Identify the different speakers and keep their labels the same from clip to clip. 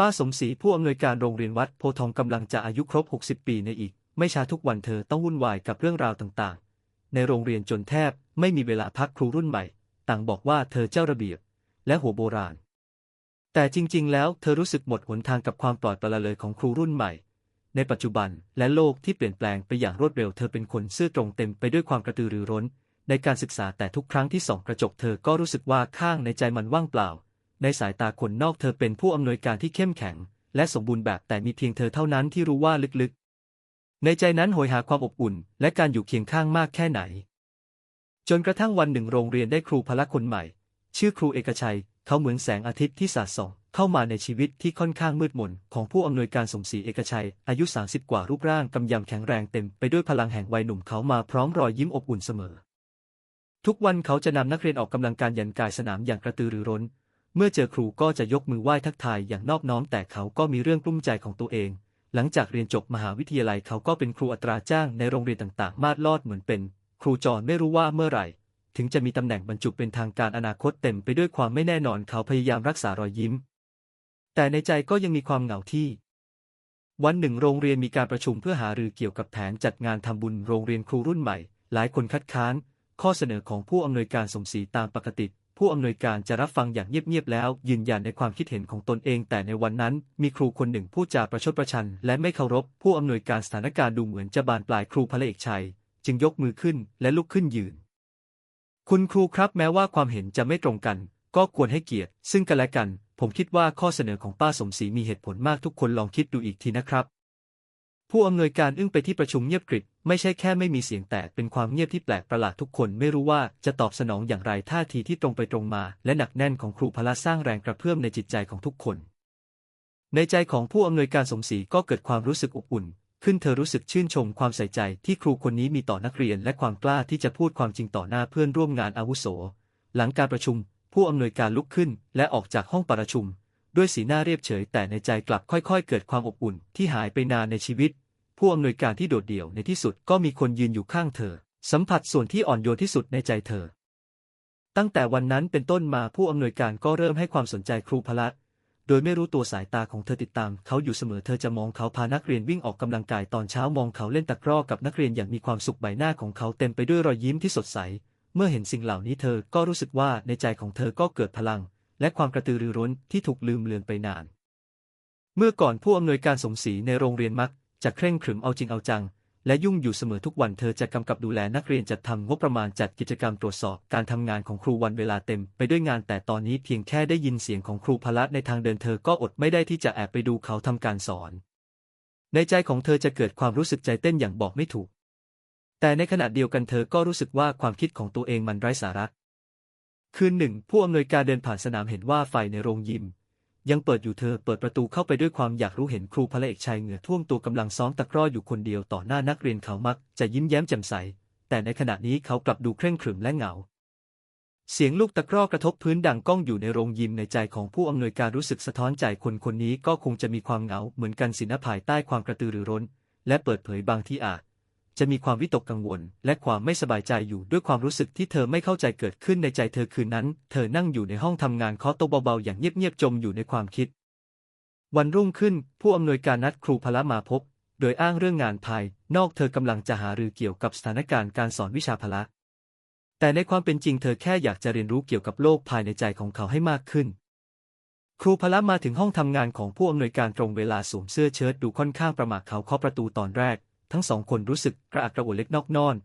Speaker 1: ป้าสมศรีผู้อำนวยการโรงเรียนวัดโพทองกำลังจะอายุครบ 60 ปีในอีก ไม่ช้าทุกวันเธอต้องวุ่นวายกับเรื่องราวต่างๆ ในโรงเรียนจนแทบไม่มีเวลาพักครูรุ่นใหม่ ต่างบอกว่าเธอเจ้าระเบียบ และหัวโบราณ แต่จริงๆ แล้วเธอรู้สึกหมดหนทางกับความปลอดประเลยของครูรุ่นใหม่ ในปัจจุบันและโลกที่เปลี่ยนแปลงไปอย่างรวดเร็วเธอเป็นคนซื่อตรงเต็มไปด้วยความกระตือรือร้น ในการศึกษาแต่ทุกครั้งที่ส่องกระจกเธอก็รู้สึกว่าข้างในใจมันว่างเปล่า ในสายตาคนนอกเธอเป็นผู้อำนวยการที่เข้มแข็ง และสมบูรณ์แบบแต่มีเพียงเธอเท่านั้นที่รู้ว่าลึกๆ ในใจนั้นโหยหาความอบอุ่น และการอยู่เคียงข้างมากแค่ไหน จนกระทั่งวันหนึ่งโรงเรียนได้ครูพละคนใหม่ ชื่อครูเอกชัย เขาเหมือนแสงอาทิตย์ที่สาดส่องเข้ามาในชีวิตที่ค่อนข้างมืดมนของผู้อำนวยการสมศรีเอกชัย อายุ 30 กว่ารูปร่างกำยำแข็งแรงเต็มไปด้วยพลังแห่งวัยหนุ่มเขามาพร้อมรอยยิ้มอบอุ่นเสมอ ทุกวันเขาจะนำนักเรียนออกกำลังกายยันกายสนามอย่างกระตือรือร้น เมื่อเจอครูก็จะยกมือไหว้ทักทายอย่างนอบน้อม แต่เขาก็มีเรื่องกลุ้มใจของตัวเอง หลังจากเรียนจบมหาวิทยาลัยเขาก็เป็นครูอัตราจ้างในโรงเรียนต่างๆ มาดลอดเหมือนเป็น ครูจอรไม่รู้ว่าเมื่อไหร่ ถึงจะมีตำแหน่งบรรจุเป็นทางการอนาคตเต็มไปด้วยความไม่แน่นอนเขาพยายามรักษารอยยิ้ม แต่ในใจก็ยังมีความเหงาที่ วันหนึ่งโรงเรียนมีการประชุมเพื่อหารือเกี่ยวกับแผนจัดงานทำบุญโรงเรียนครูรุ่นใหม่ หลายคนคัดค้าน ข้อเสนอของผู้อำนวยการสมศรีตามปกติ ผู้อำนวยการจะรับฟังอย่างเงียบๆแล้ว ยืนยันในความคิดเห็นของตนเอง แต่ในวันนั้น มีครูคนหนึ่งพูดจาประชดประชัน และไม่เคารพ ผู้อำนวยการสถานการณ์ดูเหมือนจะบานปลายครูพระเอกชัย จึงยกมือขึ้นและลุกขึ้นยืน คุณครูครับแม้ว่าความเห็นจะไม่ตรงกัน ก็ควรให้เกียรติ ซึ่งกันและกัน ผมคิดว่าข้อเสนอของป้าสมศรีมีเหตุผลมากทุกคนลองคิดดูอีกทีนะครับ ผู้อำนวยการอึ้งไปที่ประชุมเงียบกริบไม่ใช่แค่ไม่มีเสียงแต่เป็นความเงียบที่แปลกประหลาดทุกคนไม่รู้ว่าจะตอบสนองอย่างไรท่าทีที่ตรงไปตรงมา และหนักแน่นของครูพละสร้างแรงกระเพื่อมในจิตใจของทุกคน ในใจของผู้อำนวยการสมศรีก็เกิดความรู้สึกอบอุ่น ขึ้นเธอรู้สึกชื่นชมความใส่ใจที่ครูคนนี้มีต่อนักเรียน และความกล้าที่จะพูดความจริงต่อหน้าเพื่อนร่วมงานอาวุโส หลังการประชุม ผู้อำนวยการลุกขึ้น และออกจากห้องประชุม ด้วยสีหน้าเรียบเฉย แต่ในใจกลับค่อย ๆ เกิดความอบอุ่นที่หายไปนานในชีวิต ผู้อำนวยการที่โดดเดี่ยวในที่สุดก็มีคนยืนอยู่ข้างเธอ สัมผัสส่วนที่อ่อนโยนที่สุดในใจเธอ ตั้งแต่วันนั้นเป็นต้นมาผู้อำนวยการก็เริ่มให้ความสนใจครูพละโดยไม่รู้ตัวสายตาของเธอติดตาม เขาอยู่เสมอเธอจะมองเขาพานักเรียนวิ่งออกกำลังกายตอนเช้ามองเขาเล่นตะกร้อกับนักเรียนอย่างมีความสุขใบหน้าของเขาเต็มไปด้วยรอยยิ้มที่สดใส เมื่อเห็นสิ่งเหล่านี้เธอก็รู้สึกว่าในใจของเธอก็เกิดพลัง และความกระตือรือร้นที่ถูกลืมเลือนไปนาน เมื่อก่อนผู้อำนวยการสมศรีในโรงเรียนมักจะเคร่งขรึมเอาจริงเอาจัง และยุ่งอยู่เสมอทุกวันเธอจะกำกับดูแลนักเรียนจัดทำงบประมาณจัดกิจกรรมตรวจสอบการทำงานของครูวันเวลาเต็มไปด้วยงานแต่ตอนนี้เพียงแค่ได้ยินเสียงของครูพละในทางเดินเธอก็อดไม่ได้ที่จะแอบไปดูเขาทำการสอน ในใจของเธอจะเกิดความรู้สึกใจเต้นอย่างบอกไม่ถูก แต่ในขณะเดียวกันเธอก็รู้สึกว่าความคิดของตัวเองมันไร้สาระ คืนหนึ่ง ผู้อำนวยการเดินผ่านสนามเห็นว่าไฟในโรงยิม ยังเปิดอยู่เธอเปิดประตูเข้าไปด้วยความอยากรู้เห็นครูพระเอกชัยเหงื่อท่วมตัวกำลังซ้อมตะกร้ออยู่คนเดียวต่อหน้านักเรียนเขามักจะยิ้มแย้มแจ่มใส แต่ในขณะนี้เขากลับดูเคร่งขรึมและเหงา เสียงลูกตะกร้อกระทบพื้นดังก้องอยู่ในโรงยิมในใจของผู้อำนวยการรู้สึกสะท้อนใจคนคนนี้ก็คงจะมีความเหงาเหมือนกันสินะภายใต้ความกระตือรือร้น และเปิดเผยบางที่อาจ จะมีความวิตกกังวล และความไม่สบายใจอยู่ด้วยความรู้สึกที่เธอไม่เข้าใจเกิดขึ้นในใจเธอคืนนั้น เธอนั่งอยู่ในห้องทำงานเคาะโต๊ะเบาๆอย่างเงียบๆจมอยู่ในความคิด วันรุ่งขึ้น ผู้อำนวยการนัดครูพละมาพบ โดยอ้างเรื่องงานภาย นอกเธอกำลังจะหารือเกี่ยวกับสถานการณ์การสอนวิชาพละ แต่ในความเป็นจริงเธอแค่อยากจะเรียนรู้เกี่ยวกับโลกภายในใจของเขาให้มากขึ้นครูพละมาถึงห้องทำงานของผู้อำนวยการตรงเวลาสวมเสื้อเชิ้ตดูค่อนข้างประหม่าเขาเคาะประตูตอนแรก ทั้งสองคนรู้สึกกระอักกระอ่วนเล็กนอกนอน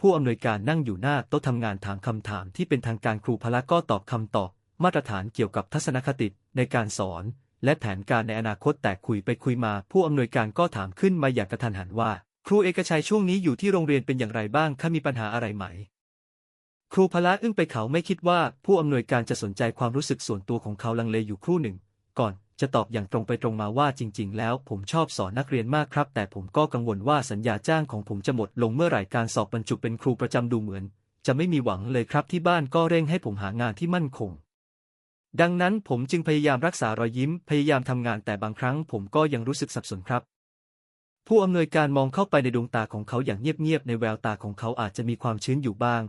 Speaker 1: ผู้อำนวยการนั่งอยู่หน้าโต๊ะทำงานถามคำถามที่เป็นทางการครูพละก็ตอบคำตอบ มาตรฐานเกี่ยวกับทัศนคติในการสอน และแผนการในอนาคตแต่คุยไปคุยมา ผู้อำนวยการก็ถามขึ้นมาอย่างกระทันหันว่า ครูเอกชัยช่วงนี้อยู่ที่โรงเรียนเป็นอย่างไรบ้างคะมีปัญหาอะไรไหม ครูพละอึ้งไปเขาไม่คิดว่า ผู้อำนวยการจะสนใจความรู้สึกส่วนตัวของเขาลังเลอยู่ครู่หนึ่ง ก่อน จะตอบอย่างตรงไปตรงมาว่าจริง ๆ แล้วผมชอบสอนนักเรียนมากครับ แต่ผมก็กังวลว่าสัญญาจ้างของผมจะหมดลงเมื่อไหร่การสอบบรรจุเป็นครูประจำดูเหมือน จะไม่มีหวังเลยครับที่บ้านก็เร่งให้ผมหางานที่มั่นคง ดังนั้นผมจึงพยายามรักษารอยยิ้มพยายามทำงานแต่บางครั้งผมก็ยังรู้สึกสับสนครับ ผู้อำนวยการมองเข้าไปในดวงตาของเขาอย่างเงียบๆในแววตาของเขาอาจจะมีความชื้นอยู่บ้าง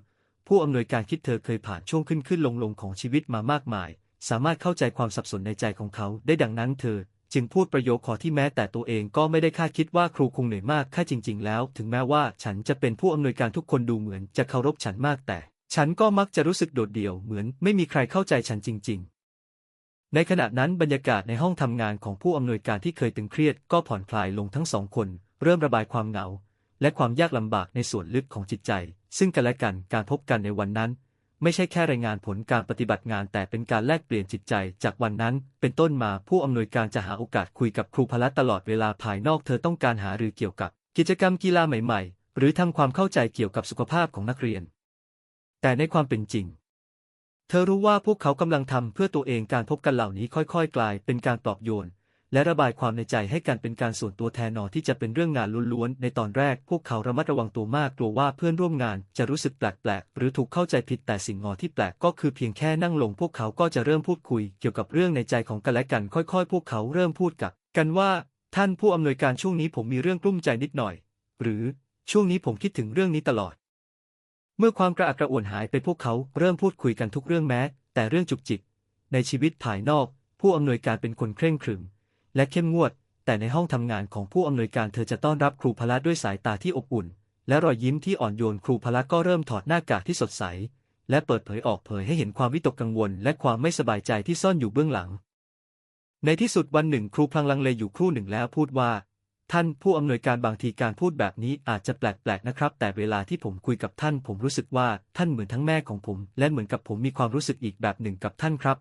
Speaker 1: ผู้อำนวยการคิดเธอเคยผ่านช่วงขึ้นขึ้นลงลงของชีวิตมามากมาย สามารถเข้าใจความสับสนในใจของเขาได้ดังนั้นเธอ จึงพูดประโยคขอที่แม้แต่ตัวเองก็ไม่ได้คาดคิดว่าครูคงเหนื่อยมากแค่จริง ๆ แล้ว ถึงแม้ว่าฉันจะเป็นผู้อำนวยการทุกคนดูเหมือนจะเคารพฉันมากแต่ ฉันก็มักจะรู้สึกโดดเดี่ยวเหมือนไม่มีใครเข้าใจฉันจริง ๆในขณะนั้นบรรยากาศในห้องทำงานของผู้อำนวยการที่เคยตึงเครียดก็ผ่อนคลายลงทั้งสองคน เริ่มระบายความเหงา และความยากลำบากในส่วนลึกของจิตใจ ซึ่งกันและกันการพบกันในวันนั้น ไม่ใช่แค่รายงานผลการปฏิบัติงาน แต่เป็นการแลกเปลี่ยนจิตใจ จากวันนั้น เป็นต้นมาผู้อำนวยการจะหาโอกาสคุยกับครูพละตลอดเวลาภายนอกเธอต้องการหารือเกี่ยวกับ กิจกรรมกีฬาใหม่ ๆ หรือทำความเข้าใจเกี่ยวกับสุขภาพของนักเรียน แต่ในความเป็นจริง เธอรู้ว่าพวกเขากำลังทำเพื่อตัวเองการพบกันเหล่านี้ค่อย ๆ กลายเป็นการปลอบโยน และระบายความในใจให้กันเป็นการส่วนตัวแทนนอที่จะเป็นเรื่องงานล้วนๆ ในตอนแรกพวกเขาระมัดระวังตัวมากกลัวว่าเพื่อนร่วมงานจะรู้สึกแปลกๆ หรือถูกเข้าใจผิดแต่สิ่งงอที่แปลกก็คือเพียงแค่นั่งลงพวกเขาก็จะเริ่มพูดคุยเกี่ยวกับเรื่องในใจของกันและกันค่อยๆ พวกเขาเริ่มพูดกับกันว่า ท่านผู้อำนวยการช่วงนี้ผมมีเรื่องกลุ้มใจนิดหน่อย หรือช่วงนี้ผมคิดถึงเรื่องนี้ตลอด เมื่อความกระอักกระอ่วนหายไปพวกเขาเริ่มพูดคุยกันทุกเรื่องแม้ แต่เรื่องจุกจิกในชีวิตภายนอก ผู้อำนวยการเป็นคนเคร่งขรึม และเข้มงวด แต่ในห้องทำงานของผู้อำนวยการเธอจะต้อนรับครูพละด้วยสายตาที่อบอุ่น และรอยยิ้มที่อ่อนโยนครูพละก็เริ่มถอดหน้ากากที่สดใส และเปิดเผยออกเผยให้เห็นความวิตกกังวล และความไม่สบายใจที่ซ่อนอยู่เบื้องหลัง ในที่สุดวันหนึ่งครูพลังลังเลอยู่ครู่หนึ่งแล้วพูดว่า ท่านผู้อำนวยการบางทีการพูดแบบนี้อาจจะแปลกๆนะครับ แต่เวลาที่ผมคุยกับท่าน ผมรู้สึกว่าท่านเหมือนทั้งแม่ของผม และเหมือนกับผมมีความรู้สึกอีกแบบหนึ่งกับท่านครับ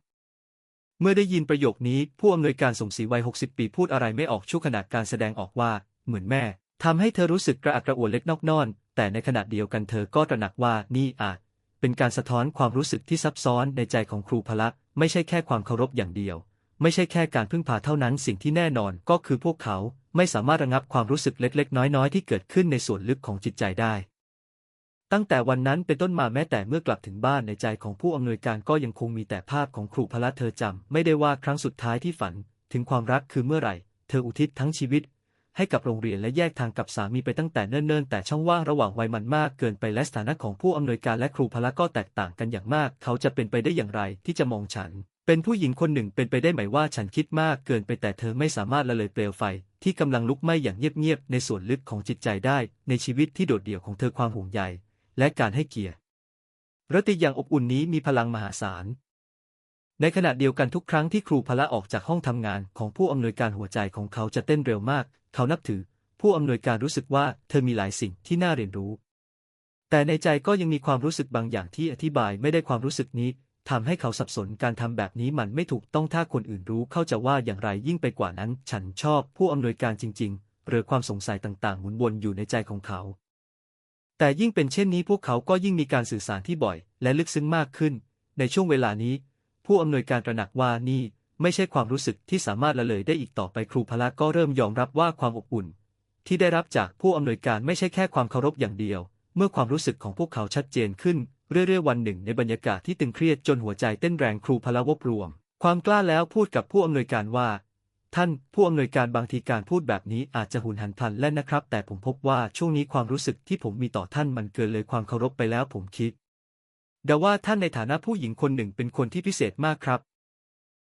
Speaker 1: เมื่อได้ยินประโยคนี้ผู้อำนวยการสมศรีวัย 60 ปีพูดอะไรไม่ออกช่วขณะการแสดงออกว่า เหมือนแม่ทำให้เธอรู้สึกกระอักกระอ่วนเล็กนอกนอน แต่ในขณะเดียวกันเธอก็ตระหนักว่านี่อาจเป็นการสะท้อนความรู้สึกที่ซับซ้อนในใจของครูพละไม่ใช่แค่ความเคารพอย่างเดียว ไม่ใช่แค่การพึ่งพาเท่านั้นสิ่งที่แน่นอนก็คือพวกเขาไม่สามารถระงับความรู้สึกเล็กๆ น้อยๆ ที่เกิดขึ้นในส่วนลึกของจิตใจได้ ตั้งแต่วันนั้นเป็นต้นมาแม้แต่เมื่อกลับถึงบ้านในใจของผู้อำนวยการก็ยังคงมีแต่ภาพของครูพละเธอจำไม่ได้ว่าครั้งสุดท้ายที่ฝัน ถึงความรักคือเมื่อไหร่ เธออุทิศทั้งชีวิต ให้กับโรงเรียนและแยกทางกับสามีไปตั้งแต่เนิ่นๆ แต่ช่องว่างระหว่างวัยมันมากเกินไปและสถานะของผู้อำนวยการและครูพละก็แตกต่างกันอย่างมาก เขาจะเป็นไปได้อย่างไรที่จะมองฉัน เป็นผู้หญิงคนหนึ่งเป็นไปได้ไหมว่าฉันคิดมากเกินไปแต่เธอไม่สามารถละเลยเปลวไฟที่กำลังลุกไหม้อย่างเงียบๆในส่วนลึกของจิตใจได้ ในชีวิตที่โดดเดี่ยวของเธอความห่วงใย และการให้เกียรติรติอย่างอบอุ่นนี้มีพลังมหาศาล ในขณะเดียวกันทุกครั้งที่ครูพละออกจากห้องทำงานของผู้อำนวยการหัวใจของเขาจะเต้นเร็วมาก เขานับถือ ผู้อำนวยการรู้สึกว่าเธอมีหลายสิ่งที่น่าเรียนรู้ แต่ในใจก็ยังมีความรู้สึกบางอย่างที่อธิบายไม่ได้ความรู้สึกนี้ทำให้เขาสับสนการทำแบบนี้มันไม่ถูกต้องถ้าคนอื่นรู้เขาจะว่าอย่างไรยิ่งไปกว่านั้น ฉันชอบผู้อำนวยการจริง ๆ หรือความสงสัยต่างๆหมุนวนอยู่ในใจของเขา แต่ยิ่งเป็นเช่นนี้พวกเขาก็ยิ่งมีการสื่อสารที่บ่อย และลึกซึ้งมากขึ้น ในช่วงเวลานี้ ผู้อำนวยการตระหนักว่านี่ไม่ใช่ความรู้สึกที่สามารถละเลยได้อีกต่อไปครูพละก็เริ่มยอมรับว่าความอบอุ่น ที่ได้รับจากผู้อำนวยการไม่ใช่แค่ความเคารพอย่างเดียว เมื่อความรู้สึกของพวกเขาชัดเจนขึ้นเรื่อยๆวันหนึ่งในบรรยากาศที่ตึงเครียดจนหัวใจเต้นแรงครูพละวบรวม ความกล้าแล้วพูดกับผู้อำนวยการว่า ท่านผู้อำนวยการบางทีการพูดแบบนี้อาจจะหุนหันพลันและนะครับ แต่ผมพบว่าช่วงนี้ความรู้สึกที่ผมมีต่อท่านมันเกินเลยความเคารพไปแล้วผมคิดเดาว่าท่านในฐานะผู้หญิงคนหนึ่งเป็นคนที่พิเศษมากครับ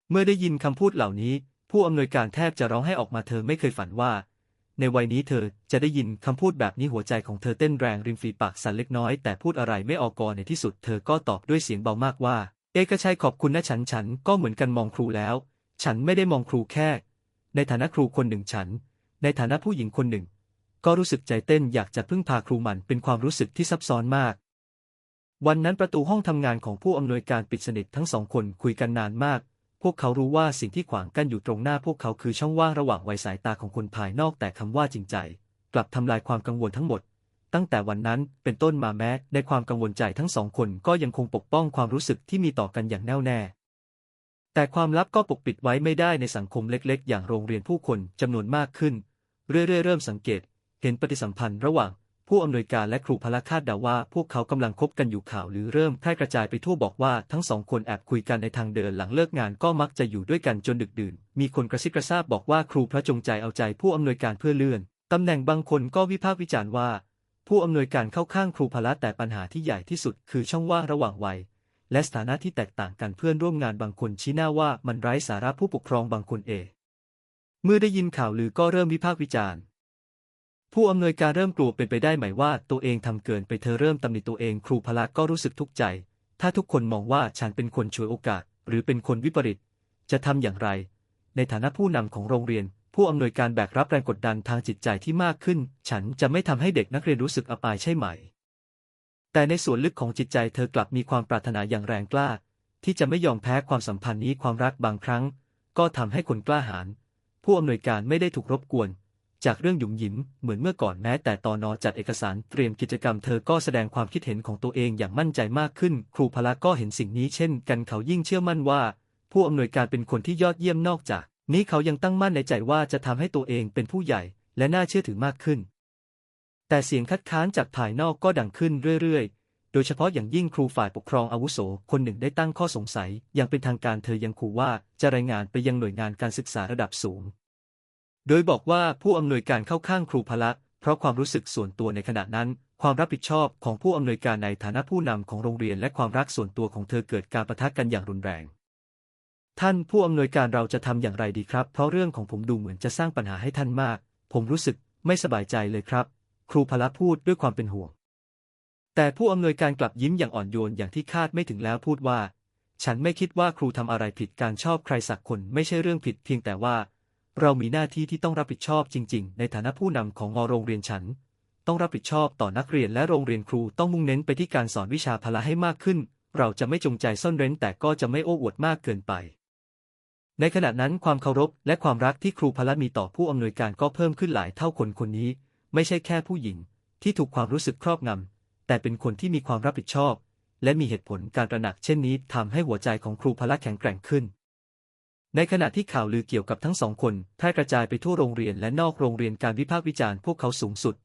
Speaker 1: เมื่อได้ยินคำพูดเหล่านี้ ผู้อำนวยการแทบจะร้องให้ออกมาเธอไม่เคยฝันว่า ในวัยนี้เธอจะได้ยินคำพูดแบบนี้หัวใจของเธอเต้นแรงริมฝีปากสั่นเล็กน้อยแต่พูดอะไรไม่ออกกอในที่สุดเธอก็ตอบด้วยเสียงเบามากว่า เอกชัยขอบคุณนะฉันฉันก็เหมือนกันมองครูแล้ว ฉันไม่ได้มองครูแค่ ในฐานะครูคนหนึ่งฉัน ในฐานะผู้หญิงคนหนึ่ง ก็รู้สึกใจเต้นอยากจะพึ่งพาครูมันเป็นความรู้สึกที่ซับซ้อนมาก วันนั้นประตูห้องทำงานของผู้อำนวยการปิดสนิททั้งสองคนคุยกันนานมาก พวกเขารู้ว่าสิ่งที่ขวางกั้นอยู่ตรงหน้าพวกเขาคือช่องว่างระหว่างวัยสายตาของคนภายนอกแต่คำว่าจริงใจ กลับทำลายความกังวลทั้งหมด ตั้งแต่วันนั้นเป็นต้นมาแม้ในความกังวลใจทั้งสองคนก็ยังคงปกป้องความรู้สึกที่มีต่อกันอย่างแน่วแน่ แต่ความลับก็ปกปิดไว้ไม่ได้ในสังคมเล็ก ๆ อย่างโรงเรียนผู้คนจำนวนมากขึ้น เรื่อยๆ เริ่มสังเกต เห็นปฏิสัมพันธ์ระหว่าง ผู้อำนวยการและครูพละคาดเดาว่า พวกเขากำลังคบกันอยู่ข่าวหรือเริ่มแพร่กระจายไปทั่วบอกว่าทั้งสองคนแอบคุยกันในทางเดินหลังเลิกงานก็มักจะอยู่ด้วยกันจนดึกดื่น มีคนกระซิบกระซาบบอกว่าครูพระจงใจเอาใจผู้อำนวยการเพื่อเลื่อนตำแหน่งบางคนก็วิพากษ์วิจารณ์ว่า ผู้อำนวยการเข้าข้างครูพละแต่ปัญหาที่ใหญ่ที่สุด คือช่องว่างระหว่างวัย และสถานะที่แตกต่างกันเพื่อนร่วมงานบางคนชี้หน้าว่ามันไร้สาระผู้ปกครองบางคนเอ เมื่อได้ยินข่าวลือก็เริ่มวิพากษ์วิจารณ์ ผู้อำนวยการเริ่มกลัวเป็นไปได้ไหมว่าตัวเองทำเกินไปเธอเริ่มตำหนิตัวเองครูพละก็รู้สึกทุกข์ใจ ถ้าทุกคนมองว่าฉันเป็นคนฉวยโอกาส หรือเป็นคนวิปริต จะทำอย่างไร ในฐานะผู้นำของโรงเรียน ผู้อำนวยการแบกรับแรงกดดันทางจิตใจที่มากขึ้น ฉันจะไม่ทำให้เด็กนักเรียนรู้สึกอับอายใช่ไหม แต่ในส่วนลึกของจิตใจเธอกลับมีความปรารถนาอย่างแรงกล้า ที่จะไม่ยอมแพ้ความสัมพันธ์นี้ความรักบางครั้ง ก็ทำให้คนกล้าหาญผู้อำนวยการไม่ได้ถูกรบกวน จากเรื่องหยุมหยิมเหมือนเมื่อก่อนแม้แต่ตอนนอจัดเอกสารเตรียมกิจกรรมเธอก็แสดงความคิดเห็นของตัวเองอย่างมั่นใจมากขึ้น ครูพละก็เห็นสิ่งนี้เช่น กันเขายิ่งเชื่อมั่นว่า ผู้อำนวยการเป็นคนที่ยอดเยี่ยมนอกจาก นี้เขายังตั้งมั่นในใจว่าจะทำให้ตัวเองเป็นผู้ใหญ่ และน่าเชื่อถือมากขึ้น แต่เสียงคัดค้านจากภายนอกก็ดังขึ้นเรื่อยๆ โดยเฉพาะอย่างยิ่งครูฝ่ายปกครองอาวุโสคนหนึ่งได้ตั้งข้อสงสัย อย่างเป็นทางการเธอยังขู่ว่าจะรายงานไปยังหน่วยงานการศึกษาระดับสูง โดยบอกว่าผู้อำนวยการเข้าข้างครูพละเพราะความรู้สึกส่วนตัวในขณะนั้น ความรับผิดชอบของผู้อำนวยการในฐานะผู้นำของโรงเรียนและความรักส่วนตัวของเธอเกิดการประทะกันอย่างรุนแรง ท่านผู้อำนวยการเราจะทำอย่างไรดีครับ เพราะเรื่องของผมดูเหมือนจะสร้างปัญหาให้ท่านมาก ผมรู้สึกไม่สบายใจเลยครับ ครูพละพูดด้วยความเป็นห่วง แต่ผู้อำนวยการกลับยิ้มอย่างอ่อนโยนอย่างที่คาดไม่ถึงแล้วพูดว่า ฉันไม่คิดว่าครูทำอะไรผิดการชอบใครสักคนไม่ใช่เรื่องผิดเพียงแต่ว่า เรามีหน้าที่ที่ต้องรับผิดชอบจริง ๆ ในฐานะผู้นำของงโรงเรียนฉัน ต้องรับผิดชอบต่อนักเรียนและโรงเรียนครูต้องมุ่งเน้นไปที่การสอนวิชาพละให้มากขึ้น เราจะไม่จงใจซ่อนเร้นแต่ก็จะไม่โอ้อวดมากเกินไปในขณะนั้นความเคารพและความรักที่ครูพละมีต่อผู้อำนวยการก็เพิ่มขึ้นหลายเท่าคนคนนี้ ไม่ใช่แค่ผู้หญิงที่ถูกความรู้สึกครอบงำ แต่เป็นคนที่มีความรับผิดชอบ และมีเหตุผลการตระหนักเช่นนี้ทำให้หัวใจของครูพละแข็งแกร่งขึ้น ในขณะที่ข่าวลือเกี่ยวกับทั้งสองคนแพร่กระจายไปทั่วโรงเรียนและนอกโรงเรียนการวิพากษ์วิจารณ์พวกเขาสูงสุด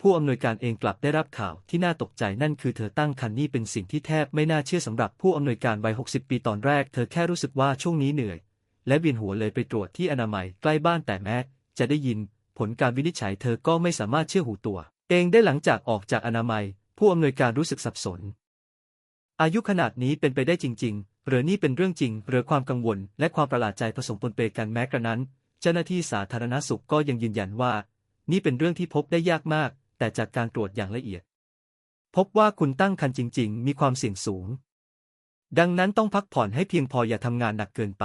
Speaker 1: ผู้อำนวยการเองกลับได้รับข่าวที่น่าตกใจนั่นคือเธอตั้งครรภ์นี่เป็นสิ่งที่แทบไม่น่าเชื่อสำหรับผู้อำนวยการวัย60 ปีตอนแรก เธอแค่รู้สึกว่าช่วงนี้เหนื่อย และเวียนหัวเลยไปตรวจที่อนามัยใกล้บ้านแต่แม้จะได้ยิน ผลการวินิจฉัยเธอก็ไม่สามารถเชื่อหูตัว เองได้หลังจากออกจากอนามัย ผู้อำนวยการรู้สึกสับสน อายุขนาดนี้เป็นไปได้จริง ๆ หรือนี่เป็นเรื่องจริง หรือความกังวล และความประหลาดใจผสมปนเปกันแม้กระนั้น เจ้าหน้าที่สาธารณสุขก็ยังยืนยันว่า นี่เป็นเรื่องที่พบได้ยากมาก แต่จากการตรวจอย่างละเอียด พบว่าคุณตั้งครรภ์จริง ๆ มีความเสี่ยงสูง ดังนั้นต้องพักผ่อนให้เพียงพออย่าทำงานหนักเกินไป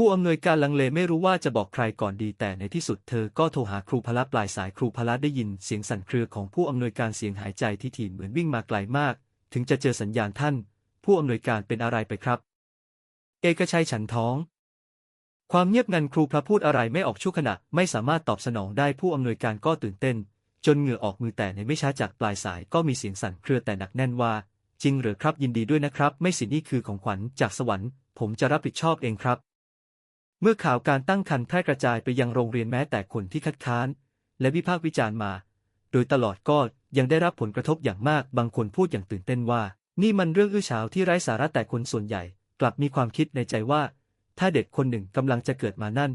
Speaker 1: ผู้อำนวยการลังเลไม่รู้ว่าจะบอกใครก่อนดีแต่ในที่สุดเธอก็โทรหาครูพละปลายสายครูพละได้ยินเสียงสั่นเครือของผู้อำนวยการเสียงหายใจที่ถี่เหมือนวิ่งมาไกลมาก ถึงจะเจอสัญญาณท่าน ผู้อำนวยการเป็นอะไรไปครับ เอกชัยฉันท้อง ความเงียบงันครูพระพูดอะไรไม่ออกชั่วขณะไม่สามารถตอบสนองได้ผู้อำนวยการก็ตื่นเต้น จนเหงื่อออกมือแต่ในไม่ช้าจากปลายสายก็มีเสียงสั่นเครือแต่หนักแน่นว่า จริงหรือครับยินดีด้วยนะครับ ไม่สินี่คือของขวัญจากสวรรค์ ผมจะรับผิดชอบเองครับ เมื่อข่าวการตั้งครรภ์แพร่กระจายไปยังโรงเรียนแม้แต่คนที่คัดค้าน และวิพากษ์วิจารณ์มา โดยตลอดก็ยังได้รับผลกระทบอย่างมากบางคนพูดอย่างตื่นเต้นว่า นี่มันเรื่องอื้อฉาวที่ไร้สาระแต่คนส่วนใหญ่ กลับมีความคิดในใจว่า ถ้าเด็กคนหนึ่งกำลังจะเกิดมานั่น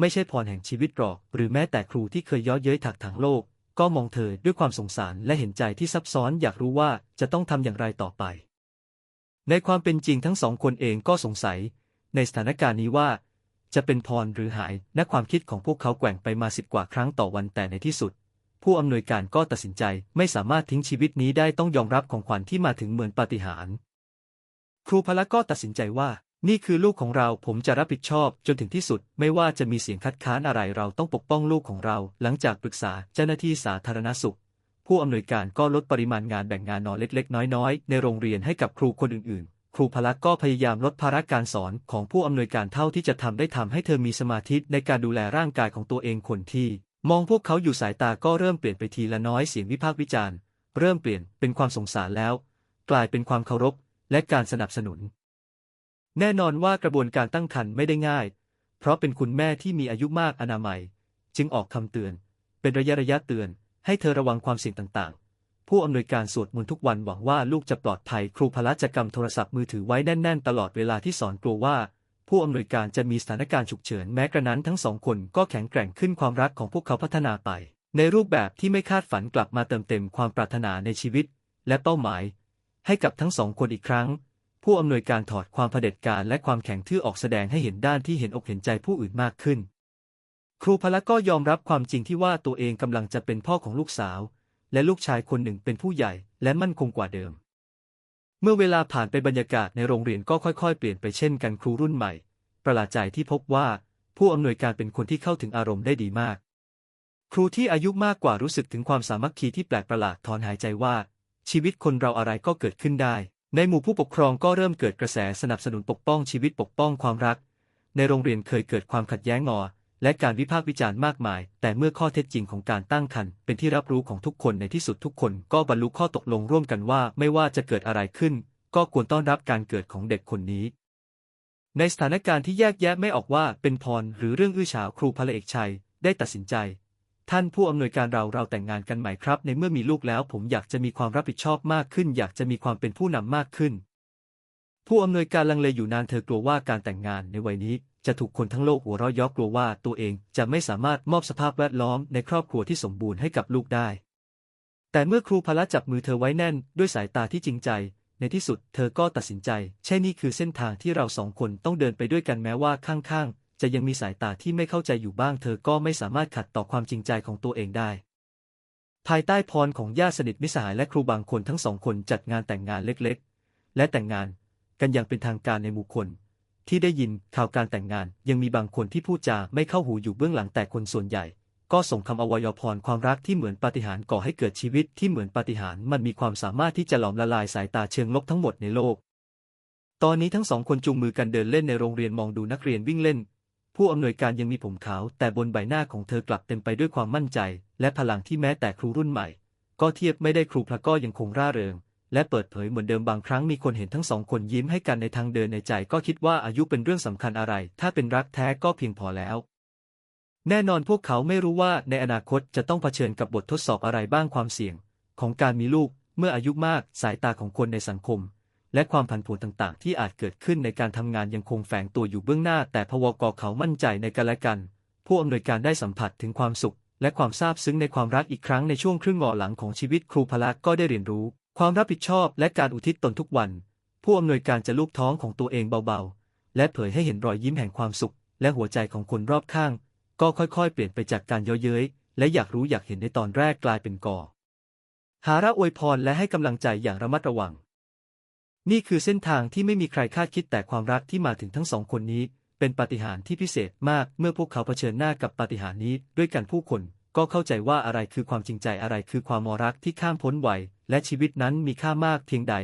Speaker 1: ไม่ใช่พรแห่งชีวิตหรอก หรือแม้แต่ครูที่เคยย้อเย้ยถักถังโลก ก็มองเธอด้วยความสงสารและเห็นใจที่ซับซ้อนอยากรู้ว่าจะต้องทำอย่างไรต่อไป ในความเป็นจริงทั้งสองคนเองก็สงสัย ในสถานการณ์นี้ว่า จะเป็นพรหรือหายนักความคิดของพวกเขาแกว่งไปมาสิบกว่าครั้งต่อวันแต่ในที่สุด ผู้อำนวยการก็ตัดสินใจไม่สามารถทิ้งชีวิตนี้ได้ต้องยอมรับของขวัญที่มาถึงเหมือนปาฏิหาริย์ครูพละก็ตัดสินใจว่า นี่คือลูกของเราผมจะรับผิดชอบจนถึงที่สุด ไม่ว่าจะมีเสียงคัดค้านอะไรเราต้องปกป้องลูกของเรา หลังจากปรึกษาเจ้าหน้าที่สาธารณสุข ผู้อำนวยการก็ลดปริมาณงานแบ่งงานนอนเล็กๆ น้อยๆ ในโรงเรียนให้กับครูคนอื่นๆ รูพละก็พยายามลดภาระการสอนของผู้อำนวยการเท่าที่จะทำได้ทำให้เธอมีสมาธิในการดูแลร่างกายของตัวเองคนที่ มองพวกเขาอยู่สายตาก็เริ่มเปลี่ยนไปทีละน้อยเสียงวิพากษ์วิจารณ์ เริ่มเปลี่ยนเป็นความสงสารแล้ว กลายเป็นความเคารพและการสนับสนุน แน่นอนว่ากระบวนการตั้งครรภ์ไม่ได้ง่าย เพราะเป็นคุณแม่ที่มีอายุมากอนามัย จึงออกคำเตือน เป็นระยะระยะเตือน ให้เธอระวังความเสี่ยงต่างๆ ผู้อำนวยการสวดมนต์ทุกวันหวังว่าลูกจะปลอดภัยครูพละจะกำโทรศัพท์มือถือไว้แน่น ๆ ตลอดเวลาที่สอนกลัวว่า ผู้อำนวยการจะมีสถานการณ์ฉุกเฉินแม้กระนั้นทั้งสองคนก็แข็งแกร่งขึ้นความรักของพวกเขาพัฒนาไป ในรูปแบบที่ไม่คาดฝันกลับมาเติมเต็มความปรารถนาในชีวิต และเป้าหมาย ให้กับทั้งสองคนอีกครั้ง ผู้อำนวยการถอดความเผด็จการและความแข็งทื่อออกแสดงให้เห็นด้านที่เห็นอกเห็นใจผู้อื่นมากขึ้น ครูพละก็ยอมรับความจริงที่ว่าตัวเองกำลังจะเป็นพ่อของลูกสาว และลูกชายคนหนึ่งเป็นผู้ใหญ่และมั่นคงกว่าเดิม เมื่อเวลาผ่านไปบรรยากาศในโรงเรียนก็ค่อยๆ เปลี่ยนไปเช่นกันครูรุ่นใหม่ ประหลาดใจที่พบว่า ผู้อำนวยการเป็นคนที่เข้าถึงอารมณ์ได้ดีมาก ครูที่อายุมากกว่ารู้สึกถึงความสามัคคีที่แปลกประหลาดถอนหายใจว่า ชีวิตคนเราอะไรก็เกิดขึ้นได้ ในหมู่ผู้ปกครองก็เริ่มเกิดกระแสสนับสนุนปกป้องชีวิตปกป้องความรัก ในโรงเรียนเคยเกิดความขัดแย้งงอ และการวิพากษ์วิจารณ์มากมาย แต่เมื่อข้อเท็จจริงของการตั้งครรภ์เป็นที่รับรู้ของทุกคนในที่สุดทุกคนก็บรรลุข้อตกลงร่วมกันว่าไม่ว่าจะเกิดอะไรขึ้น ก็ควรต้อนรับการเกิดของเด็กคนนี้ ในสถานการณ์ที่แยกแยะไม่ออกว่าเป็นพรหรือเรื่องอื้อฉาวครูพลเอกชัยได้ตัดสินใจ ท่านผู้อำนวยการเราเราแต่งงานกันใหม่ครับ ในเมื่อมีลูกแล้ว ผมอยากจะมีความรับผิดชอบมากขึ้น อยากจะมีความเป็นผู้นำมากขึ้นผู้อำนวยการลังเลอยู่นานเธอกลัวว่าการแต่งงานในวัยนี้ จะถูกคนทั้งโลกหัวเราะยาะกลัวว่าตัวเองจะไม่สามารถมอบสภาพแวดล้อมในครอบครัวที่สมบูรณ์ให้กับลูกได้ แต่เมื่อครูพละจับมือเธอไว้แน่นด้วยสายตาที่จริงใจ ในที่สุดเธอก็ตัดสินใจ ใช่นี่คือเส้นทางที่เราสองคนต้องเดินไปด้วยกันแม้ว่าข้างๆ จะยังมีสายตาที่ไม่เข้าใจอยู่บ้าง เธอก็ไม่สามารถขัดต่อความจริงใจของตัวเองได้ภายใต้พรของญาติสนิทมิสหายและครูบางคนทั้งสองคนจัดงานแต่งงานเล็กๆ และแต่งงานกันอย่างเป็นทางการในหมู่คน ที่ได้ยินข่าวการแต่งงาน ยังมีบางคนที่พูดจาไม่เข้าหูอยู่เบื้องหลังแต่คนส่วนใหญ่ ก็ส่งคำอวยพรความรักที่เหมือนปาฏิหาริย์ก่อให้เกิดชีวิตที่เหมือนปาฏิหาริย์มันมีความสามารถที่จะหลอมละลายสายตาเชิงลบทั้งหมดในโลก ตอนนี้ทั้งสองคนจูงมือกันเดินเล่นในโรงเรียนมองดูนักเรียนวิ่งเล่น ผู้อำนวยการยังมีผมขาว แต่บนใบหน้าของเธอกลับเต็มไปด้วยความมั่นใจ และพลังที่แม้แต่ครูรุ่นใหม่ ก็เทียบไม่ได้ครูพระก็ยังคงร่าเริง และเปิดเผยเหมือนเดิมบางครั้งมีคนเห็นทั้งสองคนยิ้มให้กันในทางเดินในใจก็คิดว่าอายุเป็นเรื่องสำคัญอะไร ถ้าเป็นรักแท้ก็เพียงพอแล้ว แน่นอนพวกเขาไม่รู้ว่าในอนาคตจะต้องเผชิญกับบททดสอบอะไรบ้างความเสี่ยง ของการมีลูกเมื่ออายุมากสายตาของคนในสังคม และความผันผวนต่างๆ ที่อาจเกิดขึ้นในการทำงานยังคงแฝงตัวอยู่เบื้องหน้า แต่พวกเขามั่นใจในกันและกัน ผู้อำนวยการได้สัมผัสถึงความสุข และความซาบซึ้งในความรักอีกครั้งในช่วงครึ่งหงอหลังของชีวิตครูพละก็ได้เรียนรู้ ความรับผิดชอบและการอุทิศตนทุกวัน ผู้อำนวยการจะลูบท้องของตัวเองเบาๆ และเผยให้เห็นรอยยิ้มแห่งความสุข และหัวใจของคนรอบข้าง ก็ค่อยๆ เปลี่ยนไปจากการเย้ยเย้ยและอยากรู้อยากเห็นในตอนแรกกลายเป็นก่อ หาระอวยพรและให้กำลังใจอย่างระมัดระวัง นี่คือเส้นทางที่ไม่มีใครคาดคิดแต่ความรักที่มาถึงทั้งสองคนนี้ เป็นปาฏิหาริย์ที่พิเศษมากเมื่อพวกเขาเผชิญหน้ากับปาฏิหาริย์นี้ด้วยกันผู้คน ก็เข้าใจว่าอะไรคือความจริงใจอะไรคือความมรักที่ข้ามพ้นวัยและชีวิตนั้นมีค่ามากเพียงใด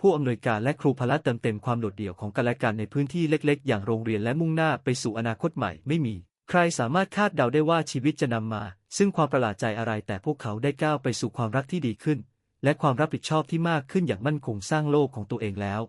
Speaker 1: ผู้อำนวยการและครูพละเติมเต็มความโดดเดี่ยวของกันและกันในพื้นที่เล็ก ๆ อย่างโรงเรียนและมุ่งหน้าไปสู่อนาคตใหม่ไม่มี ใครสามารถคาดเดาได้ว่าชีวิตจะนำมา ซึ่งความประหลาดใจอะไรแต่พวกเขาได้ก้าวไปสู่ความรักที่ดีขึ้น และความรับผิดชอบที่มากขึ้นอย่างมั่นคงสร้างโลกของตัวเองแล้ว